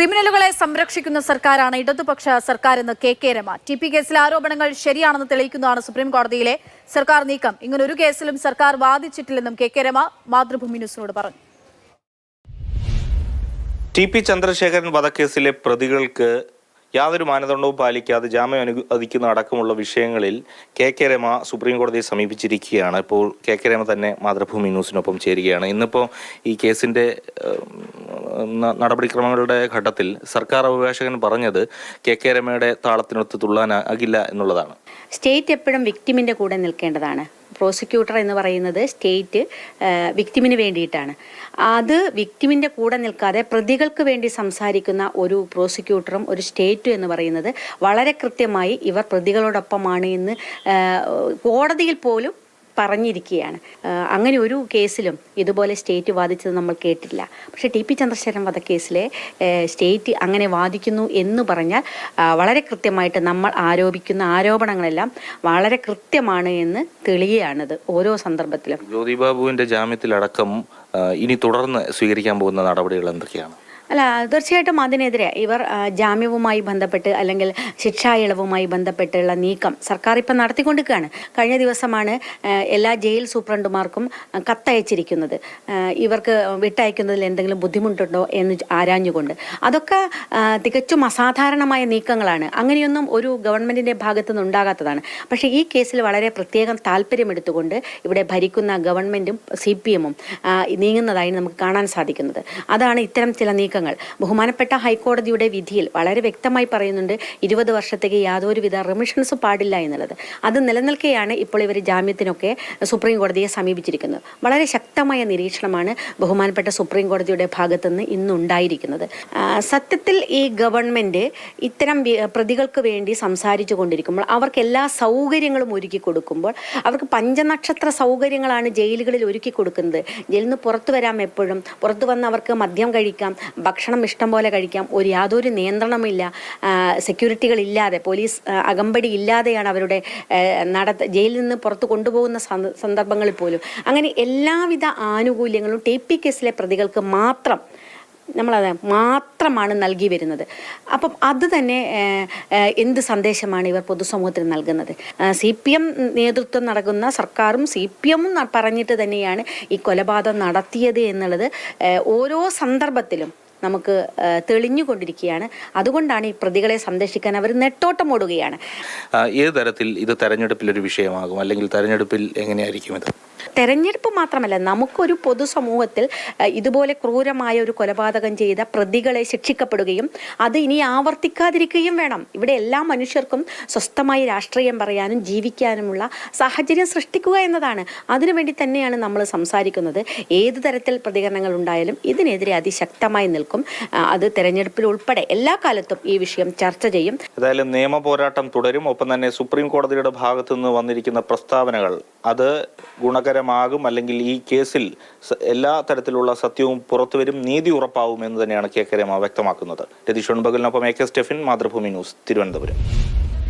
ക്രിമിനലുകളെ സംരക്ഷിക്കുന്ന സർക്കാരാണ് ഇടതുപക്ഷ സർക്കാരെന്ന് K K Rama. T P കേസിലെ ആരോപണങ്ങൾ ശരിയാണെന്ന് തെളിയിക്കുന്നതാണ് സുപ്രീം കോടതിയിലെ സർക്കാർ നീക്കം. ഇങ്ങനെ ഒരു കേസിലും സർക്കാർ വാദിച്ചിട്ടില്ലെന്നും കെ കെ രമ മാതൃഭൂമി ന്യൂസിനോട് പറഞ്ഞു. ടി പി ചന്ദ്രശേഖരൻ വധക്കേസിലെ പ്രതികൾക്ക് യാതൊരു മാനദണ്ഡവും പാലിക്കാതെ ജാമ്യം അനുവദിക്കുന്ന അടക്കമുള്ള വിഷയങ്ങളിൽ കെ കെ രമ സുപ്രീം കോടതിയെ സമീപിച്ചിരിക്കുകയാണ്. ഇപ്പോൾ കെ കെ രമ തന്നെ മാതൃഭൂമി ന്യൂസിനൊപ്പം ചേരുകയാണ്. ഇന്നിപ്പോൾ ഈ ന- നടപടിക്രമങ്ങളുടെ ഘട്ടത്തിൽ സർക്കാർ അഭിഭാഷകൻ പറഞ്ഞത് കെ കെ രമയുടെ താളത്തിനൊത്ത് തുള്ളാനാകില്ല എന്നുള്ളതാണ്. സ്റ്റേറ്റ് എപ്പോഴും വിക്ടിമിന്റെ കൂടെ നിൽക്കേണ്ടതാണ്. പ്രോസിക്യൂട്ടർ എന്ന് പറയുന്നത് സ്റ്റേറ്റ് വിക്ടിമിന് വേണ്ടിയിട്ടാണ്. അത് വിക്ടിമിന്റെ കൂടെ നിൽക്കാതെ പ്രതികൾക്ക് വേണ്ടി സംസാരിക്കുന്ന ഒരു പ്രോസിക്യൂട്ടറും ഒരു സ്റ്റേറ്റും എന്ന് പറയുന്നത് വളരെ കൃത്യമായി ഇവർ പ്രതികളോടൊപ്പമാണ് എന്ന് കോടതിയിൽ പോലും പറഞ്ഞിരിക്കുകയാണ്. അങ്ങനെ ഒരു കേസിലും ഇതുപോലെ സ്റ്റേറ്റ് വാദിച്ചത് നമ്മൾ കേട്ടില്ല പക്ഷേ ടി പി ചന്ദ്രശേഖരൻ വധക്കേസിലെ സ്റ്റേറ്റ് അങ്ങനെ വാദിക്കുന്നു എന്ന് പറഞ്ഞാൽ വളരെ കൃത്യമായിട്ട് നമ്മൾ ആരോപിക്കുന്ന ആരോപണങ്ങളെല്ലാം വളരെ കൃത്യമാണ് എന്ന് തെളിയുകയാണത് ഓരോ സന്ദർഭത്തിലും. ജ്യോതിബാബുവിന്റെ ജാമ്യത്തിലടക്കം ഇനി തുടർന്ന് സ്വീകരിക്കാൻ പോകുന്ന നടപടികൾ എന്തൊക്കെയാണ്? അല്ല തീർച്ചയായിട്ടും അതിനെതിരെ ഇവർ ജാമ്യവുമായി ബന്ധപ്പെട്ട് അല്ലെങ്കിൽ ശിക്ഷാ ഇളവുമായി ബന്ധപ്പെട്ടുള്ള നീക്കം സർക്കാർ ഇപ്പം നടത്തിക്കൊണ്ടിരിക്കുകയാണ്. കഴിഞ്ഞ ദിവസമാണ് എല്ലാ ജയിൽ സൂപ്രണ്ടുമാർക്കും കത്തയച്ചിരിക്കുന്നത്. ഇവർക്ക് വിട്ടയക്കുന്നതിൽ എന്തെങ്കിലും ബുദ്ധിമുട്ടുണ്ടോ എന്ന് ആരാഞ്ഞുകൊണ്ട്. അതൊക്കെ തികച്ചും അസാധാരണമായ നീക്കങ്ങളാണ്. അങ്ങനെയൊന്നും ഒരു ഗവൺമെന്റിന്റെ ഭാഗത്തു ഉണ്ടാകാത്തതാണ്. പക്ഷേ ഈ കേസിൽ വളരെ പ്രത്യേകം താല്പര്യമെടുത്തുകൊണ്ട് ഇവിടെ ഭരിക്കുന്ന ഗവൺമെന്റും സി പി എമ്മും നീങ്ങുന്നതായി നമുക്ക് കാണാൻ സാധിക്കുന്നത്. അതാണ് ഇത്തരം ചില നീക്കങ്ങൾ. ബഹുമാനപ്പെട്ട ഹൈക്കോടതിയുടെ വിധിയിൽ വളരെ വ്യക്തമായി പറയുന്നുണ്ട് ഇരുപത് വർഷത്തേക്ക് യാതൊരുവിധ റെമിഷൻസ് പാടില്ല എന്നുള്ളത്. അത് നിലനിൽക്കെയാണ് ഇപ്പോൾ ഇവർ ജാമ്യത്തിനൊക്കെ സുപ്രീം കോടതിയെ സമീപിച്ചിരിക്കുന്നത്. വളരെ ശക്തമായ നിരീക്ഷണമാണ് ബഹുമാനപ്പെട്ട സുപ്രീം കോടതിയുടെ ഭാഗത്തുനിന്ന് ഇന്നുണ്ടായിരിക്കുന്നത്. സത്യത്തിൽ ഈ ഗവൺമെന്റ് ഇത്തരം പ്രതികൾക്ക് വേണ്ടി സംസാരിച്ചു കൊണ്ടിരിക്കുമ്പോൾ അവർക്ക് എല്ലാ സൗകര്യങ്ങളും ഒരുക്കി കൊടുക്കുമ്പോൾ അവർക്ക് പഞ്ചനക്ഷത്ര സൗകര്യങ്ങളാണ് ജയിലുകളിൽ ഒരുക്കി കൊടുക്കുന്നത്. ജയിലിൽ നിന്ന് പുറത്തു വരാം എപ്പോഴും. പുറത്തു വന്ന് അവർക്ക് മദ്യം കഴിക്കാം. ഭക്ഷണം ഇഷ്ടം പോലെ കഴിക്കാം. ഒരു യാതൊരു നിയന്ത്രണമില്ല. സെക്യൂരിറ്റികളില്ലാതെ പോലീസ് അകമ്പടി ഇല്ലാതെയാണ് അവരുടെ നട ജയിലിൽ നിന്ന് പുറത്ത് കൊണ്ടുപോകുന്ന സന്ദ- സന്ദർഭങ്ങളിൽ പോലും. അങ്ങനെ എല്ലാവിധ ആനുകൂല്യങ്ങളും ടി പി കേസിലെ പ്രതികൾക്ക് മാത്രം നമ്മളത് മാത്രമാണ് നൽകി വരുന്നത്. അപ്പം അത് തന്നെ എന്ത് സന്ദേശമാണ് ഇവർ പൊതുസമൂഹത്തിന് നൽകുന്നത്? സി പി എം നേതൃത്വം നടക്കുന്ന സർക്കാരും സി പി എമ്മും പറഞ്ഞിട്ട് തന്നെയാണ് ഈ കൊലപാതകം നടത്തിയത് എന്നുള്ളത്. ഓരോ സന്ദർഭത്തിലും നമുക്ക് തെളിഞ്ഞുകൊണ്ടിരിക്കുകയാണ്. അതുകൊണ്ടാണ് ഈ പ്രതികളെ സംരക്ഷിക്കാൻ അവർ നെട്ടോട്ടമോടുകയാണ് ഏത് തരത്തിൽ ഇത് തെരഞ്ഞെടുപ്പിൽ ഒരു വിഷയമാകും? അല്ലെങ്കിൽ തെരഞ്ഞെടുപ്പിൽ എങ്ങനെയായിരിക്കും ഇത്? തെരഞ്ഞെടുപ്പ് മാത്രമല്ല നമുക്കൊരു പൊതുസമൂഹത്തിൽ ഇതുപോലെ ക്രൂരമായ ഒരു കൊലപാതകം ചെയ്ത പ്രതികളെ ശിക്ഷിക്കപ്പെടുകയും അത് ഇനി ആവർത്തിക്കാതിരിക്കുകയും വേണം. ഇവിടെ എല്ലാ മനുഷ്യർക്കും സ്വസ്ഥമായി രാഷ്ട്രീയം പറയാനും ജീവിക്കാനുമുള്ള സാഹചര്യം സൃഷ്ടിക്കുക എന്നതാണ്. അതിനുവേണ്ടി തന്നെയാണ് നമ്മൾ സംസാരിക്കുന്നത്. ഏത് തരത്തിൽ പ്രതികരണങ്ങൾ ഉണ്ടായാലും ഇതിനെതിരെ അതിശക്തമായി നിൽക്കും. അത് തെരഞ്ഞെടുപ്പിൽ ഉൾപ്പെടെ എല്ലാ കാലത്തും ഈ വിഷയം ചർച്ച ചെയ്യും. ഏതായാലും നിയമ പോരാട്ടം തുടരും. ഒപ്പം തന്നെ സുപ്രീം കോടതിയുടെ ഭാഗത്തു നിന്ന് വന്നിരിക്കുന്ന പ്രസ്താവനകൾ അത് ഗുണകരമാകും അല്ലെങ്കിൽ ഈ കേസിൽ എല്ലാ തരത്തിലുള്ള സത്യവും പുറത്തുവരും നീതി ഉറപ്പാവും എന്ന് തന്നെയാണ് കെ കെ രമ വ്യക്തമാക്കുന്നത്. Ratheesh ഒൺപകലിനൊപ്പം A K Stephin Mathrubhumi news Thiruvananthapuram.